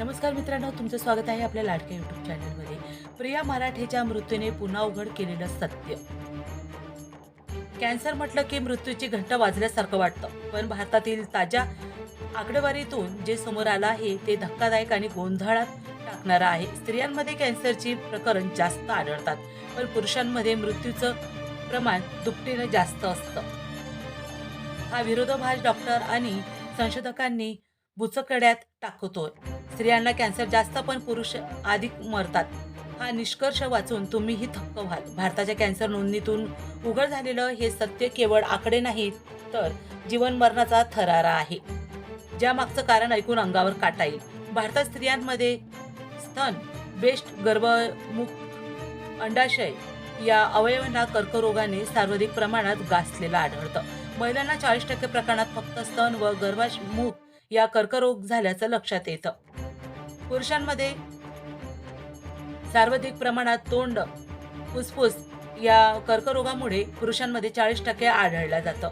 नमस्कार मित्रांनो तुमचं स्वागत आहे आपल्या लाडक्या युट्यूब चॅनलमध्ये प्रिया मराठेच्या मृत्यूने पुन्हा उघड केलेलं सत्य. कॅन्सर म्हटलं की मृत्यूची घंटा वाजल्यासारखं वाटतं. पण भारतातील ताज्या आकडेवारीतून जे समोर आलं आहे ते धक्कादायक आणि गोंधळात टाकणारं आहे. स्त्रियांमध्ये कॅन्सरची प्रकरण जास्त आढळतात पण पुरुषांमध्ये मृत्यूचं प्रमाण दुपटीनं जास्त असतं. हा विरोधाभास डॉक्टर आणि संशोधकांनी बुचकड्यात टाकतोय. स्त्रियांना कॅन्सर जास्त पण पुरुष अधिक मरतात. हा निष्कर्ष वाचून तुम्हीही थक्क व्हाल. भारताच्या कॅन्सर नोंदणीतून उघड झालेलं हे सत्य केवळ आकडे नाहीत तर जीवन मरणाचा थरारा आहे. ज्या मागचं कारण ऐकून अंगावर काटा येईल. भारतात स्त्रियांमध्ये स्तन बेस्ट गर्भमुख अंडाशय या अवयवांना कर्करोगाने सर्वाधिक प्रमाणात गाजलेलं आढळतं. महिलांना चाळीस टक्के प्रकरणात फक्त स्तन व गर्भामुख या कर्करोग झाल्याचं लक्षात येतं. पुरुषांमध्ये सर्वाधिक प्रमाणात तोंड फुसफुस या कर्करोगामुळे पुरुषांमध्ये चाळीस टक्के आढळल्या जातं.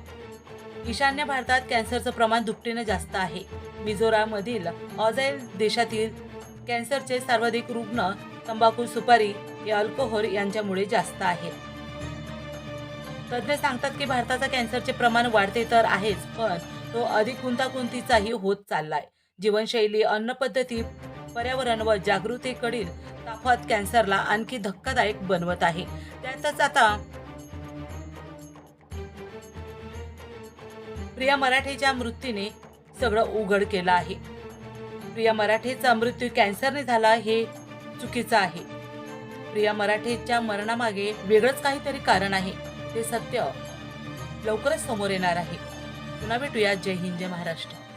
ईशान्य भारतात कॅन्सरचं प्रमाण दुपटीनं जास्त आहे. मिझोराममधील ऑझाईल देशातील कॅन्सरचे सर्वाधिक रुग्ण तंबाखू सुपारी या अल्कोहोल यांच्यामुळे जास्त आहे. तज्ज्ञ सांगतात की भारताचा कॅन्सरचे प्रमाण वाढते तर आहेच पण तो अधिक गुंतागुंतीचाही होत चाललाय. जीवनशैली अन्नपद्धती पर्यावरण व जागृतीकडील ताफत कॅन्सरला आणखी धक्कादायक बनवत आहे. त्यातच आता प्रिया मराठेच्या मृत्यूने सगळं उघड केलं आहे. प्रिया मराठेचा मृत्यू कॅन्सरने झाला हे चुकीचं आहे. प्रिया मराठेच्या मरणामागे वेगळंच काहीतरी कारण आहे. ते सत्य लवकरच समोर येणार आहे. पुन्हा भेटूया. जय हिंद जय महाराष्ट्र.